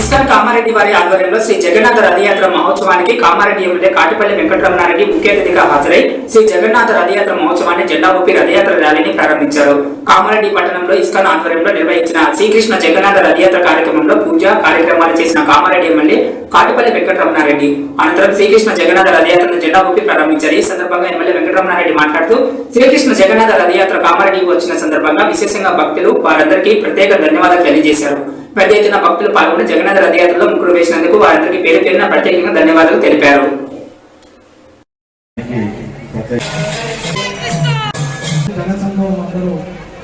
ISKCON Kamareddy వారి ఆధ్వర్యంలో శ్రీ జగన్నాథ రథయాత్ర మహోత్సవానికి కామారెడ్డి ఎమ్మెల్యే కాటిపల్లి వెంకటరమణారెడ్డి ముఖ్య అతిథిగా హాజరై శ్రీ జగన్నాథ రథయాత్ర మహోత్సవాన్ని జెండా ఊపి రథయాత్ర ర్యాలీని ప్రారంభించారు. కామారెడ్డి పట్టణంలో ఇస్కాన్ ఆధ్వర్యంలో నిర్వహించిన శ్రీకృష్ణ జగన్నాథ రథయాత్ర కార్యక్రమంలో పూజ కార్యక్రమాలు చేసిన కామారెడ్డి ఎమ్మెల్యే కాటిపల్లి వెంకటరమణారెడ్డి. అనంతరం శ్రీకృష్ణ జగన్నాథ రథయాత్రను జెండా ఊపి ప్రారంభించారు. ఈ సందర్భంగా ఎమ్మెల్యే వెంకటరమణారెడ్డి మాట్లాడుతూ శ్రీకృష్ణ జగన్నాథ రథయాత్ర కామారెడ్డికి వచ్చిన సందర్భంగా విశేషంగా భక్తులు వారందరికీ ప్రత్యేక ధన్యవాదాలు తెలియజేశారు. పెద్ద ఎత్తున భక్తులు పాల్గొని జగన్నాథ రథయాత్రలో ముగ్గురు వేసినందుకు వారందరికీ పేరు పేరున ప్రత్యేకంగా ధన్యవాదాలు తెలిపారు.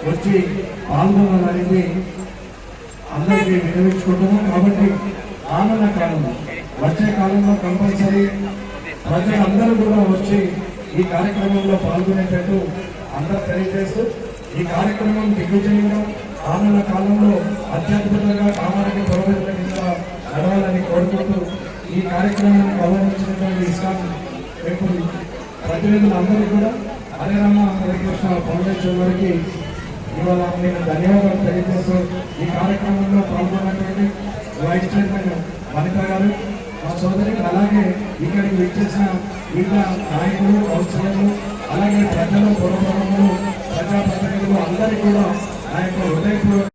వచ్చి పాల్గొనాలనేది అందరికీ వినియోగించుకుంటున్నాం. కాబట్టి ఆనంద కాలంలో వచ్చే కాలంలో కంపల్సరీ ప్రజలందరూ కూడా వచ్చి ఈ కార్యక్రమంలో పాల్గొనేటట్టు అందరూ తెలియజేస్తూ ఈ కార్యక్రమం దిగ్విజయంగా ఆనంద కాలంలో అత్యద్భుతంగా కామారెడ్డి పురోగతి కింద నడవాలని కోరుకుంటూ ఈ కార్యక్రమాన్ని గౌరవించినటువంటి ఇస్లాం రేపు ప్రతినిధులందరూ కూడా హరే హరికృష్ణ హరే ఫౌండేషన్ వారికి ఇవాళ నేను ధన్యవాదాలు తెలియజేస్తూ ఈ కార్యక్రమంలో పాల్గొన్నటువంటి వైస్ చైర్మన్ వనిత గారు మా సోదరికి అలాగే ఇక్కడికి విచ్చేసిన వివిధ నాయకులు కౌన్సిలర్లు అలాగే ప్రజలు పురప్రముఖులు ప్రజాప్రతినిధులు అందరికీ కూడా నా యొక్క హృదయపూర్వక